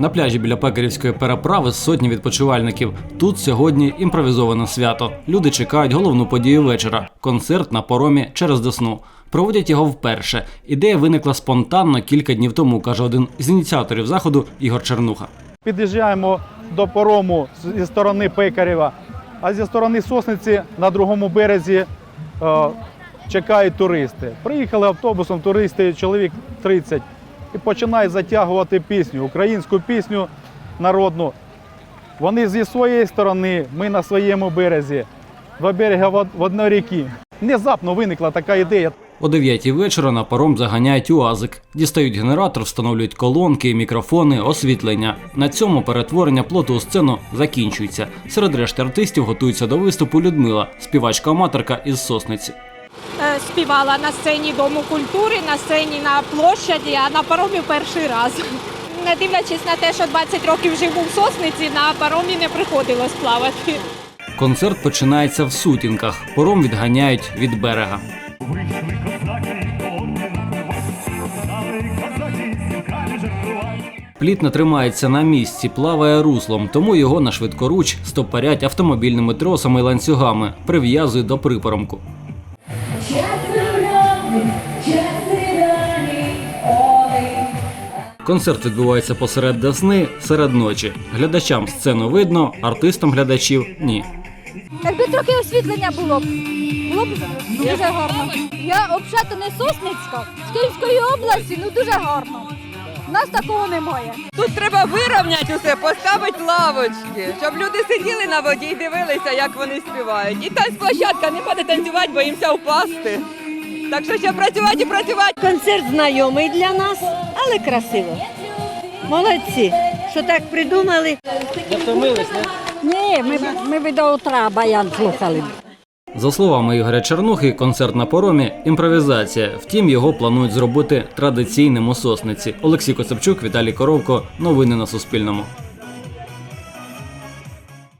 На пляжі біля пекарівської переправи сотні відпочивальників. Тут сьогодні імпровізоване свято. Люди чекають головну подію вечора концерт на поромі через Десну. Проводять його вперше. Ідея виникла спонтанно кілька днів тому, каже один з ініціаторів заходу Ігор Чернуха. Під'їжджаємо до парому зі сторони Пекарєва, а зі сторони Сосниці на другому березі е, чекають туристи. Приїхали автобусом туристи, чоловік 30, і починають затягувати пісню, українську пісню народну. Вони зі своєї сторони, ми на своєму березі, два берега в одній ріки. Внезапно виникла така ідея. О 9 вечора на паром заганяють УАЗик. Дістають генератор, встановлюють колонки, мікрофони, освітлення. На цьому перетворення плоту у сцену закінчується. Серед решти артистів готується до виступу Людмила, співачка-аматорка із сосниці. Е, співала на сцені Дому культури, на сцені на площаді, а на паромі перший раз. Не дивлячись на те, що 20 років живу в сосниці, на паромі не приходилось плавати. Концерт починається в сутінках. Пором відганяють від берега. Пліт не тримається на місці, плаває руслом, тому його на швидкоруч стопорять автомобільними тросами і ланцюгами, прив'язують до припоромку. Концерт відбувається посеред Десни серед ночі. Глядачам сцену видно, артистам глядачів ні. Якби трохи освітлення було б, було б дуже гарно. Я взагалі не Сосницька, з Київської області, ну дуже гарно. У нас такого немає. Тут треба вирівняти усе, поставити лавочки, щоб люди сиділи на воді і дивилися, як вони співають. І танцплощадка, нема де танцювати, боїмося впасти. Так що ще працювати і працювати. Концерт знайомий для нас, але красиво. Молодці, що так придумали. Ні, ми, ми б до утра баян слухали. За словами Ігоря Чернухи, концерт на поромі імпровізація. Втім, його планують зробити традиційним у сосниці. Олексій Коцепчук, Віталій Коровко. Новини на Суспільному.